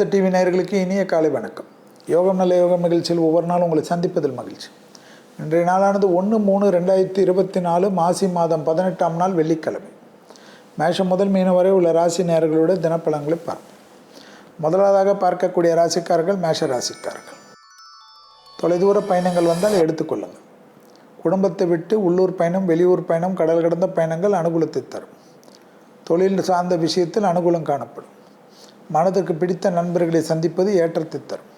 ஆனந்த TV நேயர்களுக்கு இனிய காலை வணக்கம். யோகம் நல்ல யோகம் நிகழ்ச்சியில் ஒவ்வொரு நாளும் உங்களை சந்திப்பதில் மகிழ்ச்சி. இன்றைய நாளானது ஒன்று மூணு ரெண்டாயிரத்தி இருபத்தி நாலு மாசி மாதம் பதினெட்டாம் நாள் வெள்ளிக்கிழமை. மேஷம் முதல் மீன வரை உள்ள ராசி நேயர்களோட தினப்பலங்களை பார்ப்போம். முதலாவதாக பார்க்கக்கூடிய ராசிக்காரர்கள் மேஷ ராசிக்காரர்கள். தொலைதூர பயணங்கள் வந்தால் எடுத்துக்கொள்ளுங்கள் குடும்பத்தை விட்டு உள்ளூர் பயணம் வெளியூர் பயணம் கடல் கடந்த பயணங்கள் அனுகூலத்தை தரும். தொழில் சார்ந்த விஷயத்தில் அனுகூலம் காணப்படும். மனதிற்கு பிடித்த நண்பர்களை சந்திப்பது ஏற்றத்தை தரும்.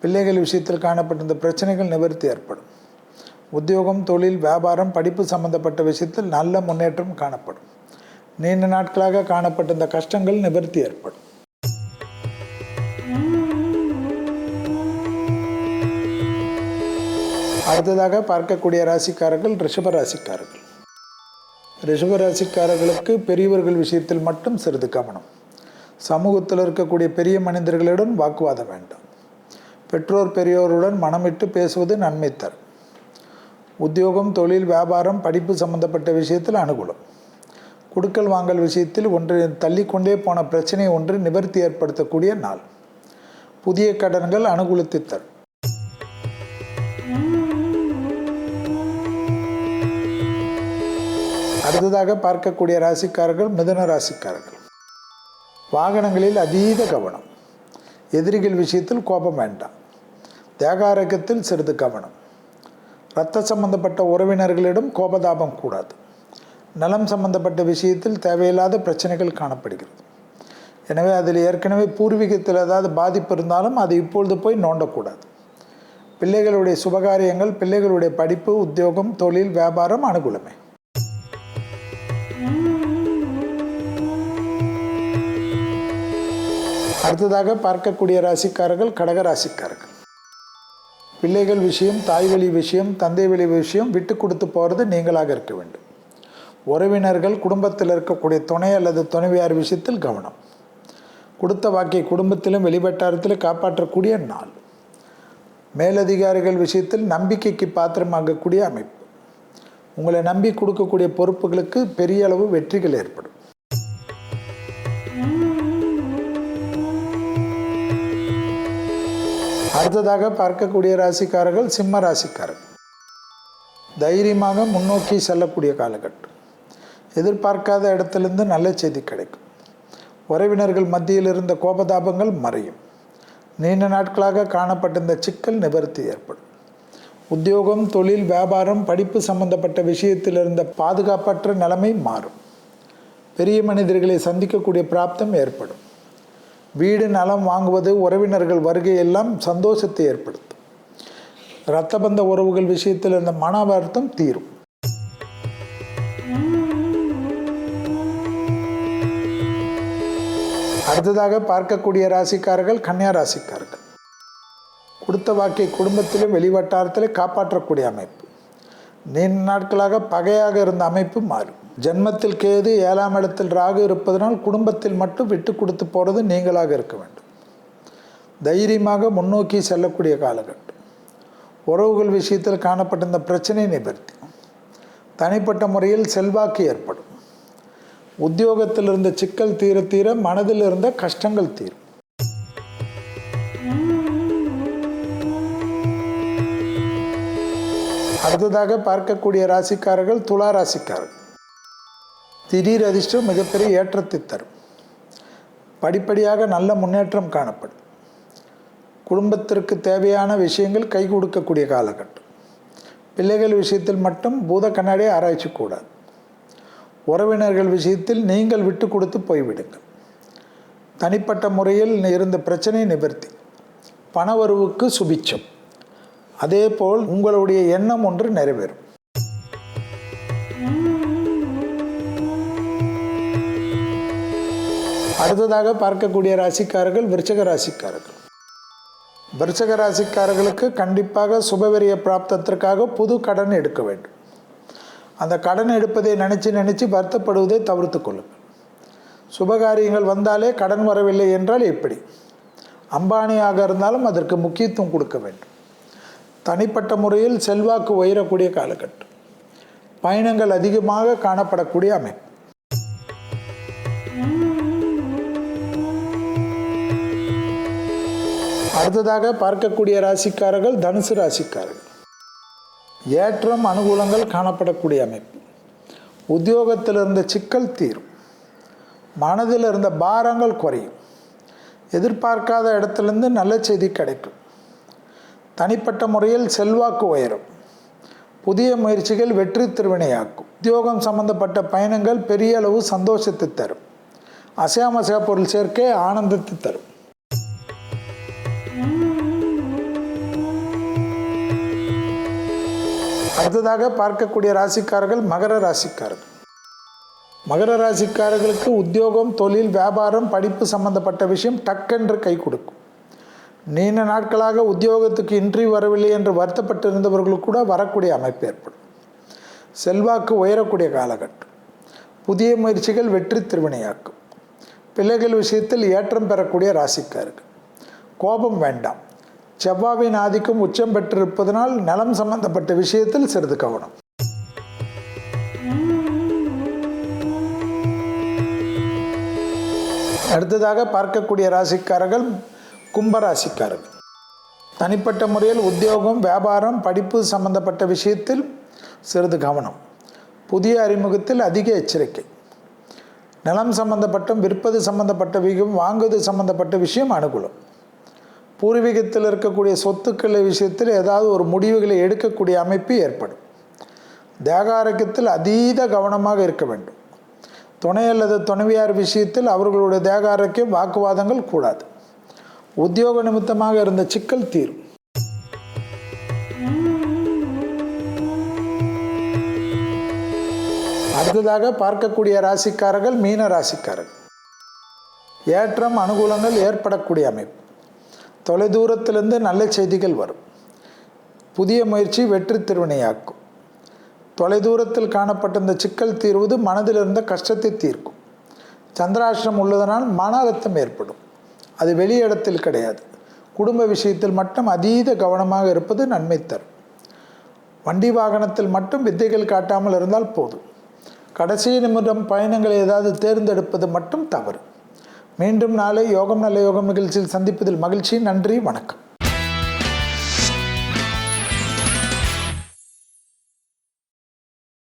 பிள்ளைகள் விஷயத்தில் காணப்பட்டிருந்த பிரச்சனைகள் நிவர்த்தி ஏற்படும். உத்தியோகம் தொழில் வியாபாரம் படிப்பு சம்பந்தப்பட்ட விஷயத்தில் நல்ல முன்னேற்றம் காணப்படும். நீண்ட நாட்களாக காணப்பட்டிருந்த கஷ்டங்கள் நிவர்த்தி ஏற்படும். அடுத்ததாக பார்க்கக்கூடிய ராசிக்காரர்கள் ரிஷப ராசிக்காரர்கள். ரிஷப ராசிக்காரர்களுக்கு பெரியவர்கள் விஷயத்தில் மட்டும் சிறிது கவனம். சமூகத்தில் இருக்கக்கூடிய பெரிய மனிதர்களுடன் வாக்குவாதம் வேண்டும். பெற்றோர் பெரியோருடன் மனமிட்டு பேசுவது நன்மை தரும் உத்தியோகம் தொழில் வியாபாரம் படிப்பு சம்பந்தப்பட்ட விஷயத்தில் அனுகூலம். குடுக்கல் வாங்கல் விஷயத்தில் ஒன்று தள்ளிக்கொண்டே போன பிரச்சனை ஒன்று நிவர்த்தி ஏற்படுத்தக்கூடிய நாள். புதிய கடன்கள் அனுகூலத்தை தரும் அடுத்ததாக பார்க்கக்கூடிய ராசிக்காரர்கள் மிதன ராசிக்காரர்கள். வாகனங்களில் அதீத கவனம். எதிரிகள் விஷயத்தில் கோபம் வேண்டாம். தேகாரகத்தில் சிறிது கவனம். இரத்த சம்பந்தப்பட்ட உறவினர்களிடம் கோபதாபம் கூடாது. நலம் சம்பந்தப்பட்ட விஷயத்தில் தேவையில்லாத பிரச்சனைகள் காணப்படுகிறது. எனவே அதில் ஏற்கனவே பூர்வீகத்தில் ஏதாவது பாதிப்பு இருந்தாலும் அது இப்பொழுது போய் நோண்டக்கூடாது. பிள்ளைகளுடைய சுபகாரியங்கள் பிள்ளைகளுடைய படிப்பு உத்தியோகம் தொழில் வியாபாரம் அனுகூலமே. அடுத்ததாக பார்க்கக்கூடிய ராசிக்காரர்கள் கடக ராசிக்காரர்கள். பிள்ளைகள் விஷயம் தாய் வழி விஷயம் தந்தை வழி விஷயம் விட்டு கொடுத்து போகிறது நீங்களாக இருக்க வேண்டும். உறவினர்கள் குடும்பத்தில் இருக்கக்கூடிய துணை அல்லது துணைவியார் விஷயத்தில் கவனம். கொடுத்த வாக்கை குடும்பத்திலும் வெளிவட்டாரத்திலும் காப்பாற்றக்கூடிய நாள். மேலதிகாரிகள் விஷயத்தில் நம்பிக்கைக்கு பாத்திரமாகக்கூடிய அமைப்பு. உங்களை நம்பி கொடுக்கக்கூடிய பொறுப்புகளுக்கு பெரிய அளவு வெற்றிகள் ஏற்படும். அடுத்ததாக பார்க்கக்கூடிய ராசிக்காரர்கள் சிம்ம ராசிக்காரர்கள் தைரியமாக முன்னோக்கி செல்லக்கூடிய காலகட்டம். எதிர்பார்க்காத இடத்துலேருந்து நல்ல செய்தி கிடைக்கும். உறவினர்கள் மத்தியில் இருந்த கோபதாபங்கள் மறையும். நீண்ட நாட்களாக காணப்பட்டிருந்த சிக்கல் நிவர்த்தி ஏற்படும். உத்தியோகம் தொழில் வியாபாரம் படிப்பு சம்பந்தப்பட்ட விஷயத்தில் இருந்த பாதுகாப்பற்ற நிலைமை மாறும். பெரிய மனிதர்களை சந்திக்கக்கூடிய பிராப்தம் ஏற்படும். வீடு நலம் வாங்குவது உறவினர்கள் வருகை எல்லாம் சந்தோஷத்தை ஏற்படுத்தும். இரத்தபந்த உறவுகள் விஷயத்தில் இந்த மன வருத்தம் தீரும். அடுத்ததாக பார்க்கக்கூடிய ராசிக்காரர்கள் கன்னியா ராசிக்காரர்கள். கொடுத்த வாக்கை குடும்பத்திலும் வெளிவட்டாரத்திலும் காப்பாற்றக்கூடிய அமைப்பு. நீண்ட நாட்களாக பகையாக இருந்த அமைப்பு மாறும். ஜென்மத்தில் கேது ஏழாம் இடத்தில் ராகு இருப்பதனால் குடும்பத்தில் மட்டும் விட்டு கொடுத்து போகிறது நீங்களாக இருக்க வேண்டும். தைரியமாக முன்னோக்கி செல்லக்கூடிய காலகட்டம். உறவுகள் விஷயத்தில் காணப்பட்டிருந்த பிரச்சனை நிவர்த்தி. தனிப்பட்ட முறையில் செல்வாக்கு ஏற்படும். உத்தியோகத்தில் இருந்த சிக்கல் தீர தீர மனதில் இருந்த கஷ்டங்கள் தீரும். அடுத்ததாக பார்க்கக்கூடிய ராசிக்காரர்கள் துலா ராசிக்காரர்கள். திடீர் அதிர்ஷ்டம் மிகப்பெரிய ஏற்றத்தை தரும். படிப்படியாக நல்ல முன்னேற்றம் காணப்படும். குடும்பத்திற்கு தேவையான விஷயங்கள் கை கொடுக்கக்கூடிய காலகட்டம். பிள்ளைகள் விஷயத்தில் மட்டும் பூத கண்ணாடியை ஆராய்ச்சி கூடாது. உறவினர்கள் விஷயத்தில் நீங்கள் விட்டு கொடுத்து போய்விடுங்கள். தனிப்பட்ட முறையில் இருந்த பிரச்சனை நிவர்த்தி. பணவரவுக்கு சுபிச்சம் அதே போல் உங்களுடைய எண்ணம் ஒன்று நிறைவேறும். அடுத்ததாக பார்க்கக்கூடிய ராசிக்காரர்கள் விருச்சக ராசிக்காரர்கள். விருச்சக ராசிக்காரர்களுக்கு கண்டிப்பாக சுபவரிய பிராப்தத்திற்காக புது கடன் எடுக்க வேண்டும். அந்த கடன் எடுப்பதை நினச்சி நினச்சி வருத்தப்படுவதை தவிர்த்து கொள்ளுங்கள். சுபகாரியங்கள் வந்தாலே கடன் வரவில்லை என்றால் எப்படி? அம்பானியாக இருந்தாலும் அதற்கு முக்கியத்துவம் கொடுக்க வேண்டும். தனிப்பட்ட முறையில் செல்வாக்கு உயரக்கூடிய காலகட்டம். பயணங்கள் அதிகமாக காணப்படக்கூடிய அமைப்பு. அடுத்ததாக பார்க்கக்கூடிய ராசிக்காரர்கள் தனுசு ராசிக்காரர்கள். ஏற்றம் அனுகூலங்கள் காணப்படக்கூடிய அமைப்பு. உத்தியோகத்தில் இருந்த சிக்கல் தீரும். மனதில் இருந்த பாரங்கள் குறையும். எதிர்பார்க்காத இடத்துலேருந்து நல்ல செய்தி கிடைக்கும். தனிப்பட்ட முறையில் செல்வாக்கு உயரும். புதிய முயற்சிகள் வெற்றி திருவினையாக்கும். உத்தியோகம் சம்பந்தப்பட்ட பயணங்கள் பெரிய அளவு சந்தோஷத்தை தரும். அசையாமசையா பொருள் சேர்க்கை ஆனந்தத்தை தரும். அடுத்ததாக பார்க்கக்கூடிய ராசிக்காரர்கள் மகர ராசிக்காரர்கள். மகர ராசிக்காரர்களுக்கு உத்தியோகம் தொழில் வியாபாரம் படிப்பு சம்பந்தப்பட்ட விஷயம் டக்கென்று கை கொடுக்கும். நீண்ட நாட்களாக உத்தியோகத்துக்கு இன்றி வரவில்லை என்று வருத்தப்பட்டிருந்தவர்களுக்கு கூட வரக்கூடிய அமைப்பு ஏற்படும். செல்வாக்கு உயரக்கூடிய காலகட்டம். புதிய முயற்சிகள் வெற்றி திருவினையாக்கும். பிள்ளைகள் விஷயத்தில் ஏற்றம் பெறக்கூடிய ராசிக்காருக்கு கோபம் வேண்டாம். செவ்வாவின் ஆதிக்கம் உச்சம் பெற்றிருப்பதனால் நலம் சம்பந்தப்பட்ட விஷயத்தில் சிறிது கவனம். அடுத்ததாக பார்க்கக்கூடிய ராசிக்காரர்கள் கும்பராசிக்காரர் தனிப்பட்ட முறையில் உத்தியோகம் வியாபாரம் படிப்பு சம்பந்தப்பட்ட விஷயத்தில் சிறிது கவனம். புதிய அறிமுகத்தில் அதிக எச்சரிக்கை. நிலம் சம்பந்தப்பட்ட விற்பது சம்பந்தப்பட்ட விஷயம் வாங்குவது சம்பந்தப்பட்ட விஷயம் அனுகூலம். பூர்வீகத்தில் இருக்கக்கூடிய சொத்துக்கள் விஷயத்தில் ஏதாவது ஒரு முடிவுகளை எடுக்கக்கூடிய அமைப்பு ஏற்படும். தேகாரக்கத்தில் அதீத கவனமாக இருக்க வேண்டும். துணை அல்லது துணைவியார் விஷயத்தில் அவர்களுடைய தேகாரக்கியம் வாக்குவாதங்கள் கூடாது. உத்தியோக நிமித்தமாக இருந்த சிக்கல் தீரும். அடுத்ததாக பார்க்கக்கூடிய ராசிக்காரர்கள் மீன ராசிக்காரர்கள். ஏற்றம் அனுகூலங்கள் ஏற்படக்கூடிய அமைப்பு. தொலைதூரத்திலிருந்து நல்ல செய்திகள் வரும். புதிய முயற்சி வெற்றி திருவினையாக்கும். தொலைதூரத்தில் காணப்பட்ட இந்த சிக்கல் தீர்வது மனதில் இருந்த கஷ்டத்தை தீர்க்கும். சந்திராஷ்டிரம் உள்ளதனால் மன அழுத்தம் ஏற்படும். அது வெளியிடத்தில் கிடையாது. குடும்ப விஷயத்தில் மட்டும் அதீத கவனமாக இருப்பது நன்மை தரும். வண்டி வாகனத்தில் மட்டும் வித்தைகள் காட்டாமல் இருந்தால் போதும். கடைசி நிமிடம் பயணங்களை ஏதாவது தேர்ந்தெடுப்பது மட்டும் தவறு. மீண்டும் நாளை யோகம் நல்ல யோகம் நிகழ்ச்சியில் சந்திப்பதில் மகிழ்ச்சி. நன்றி. வணக்கம்.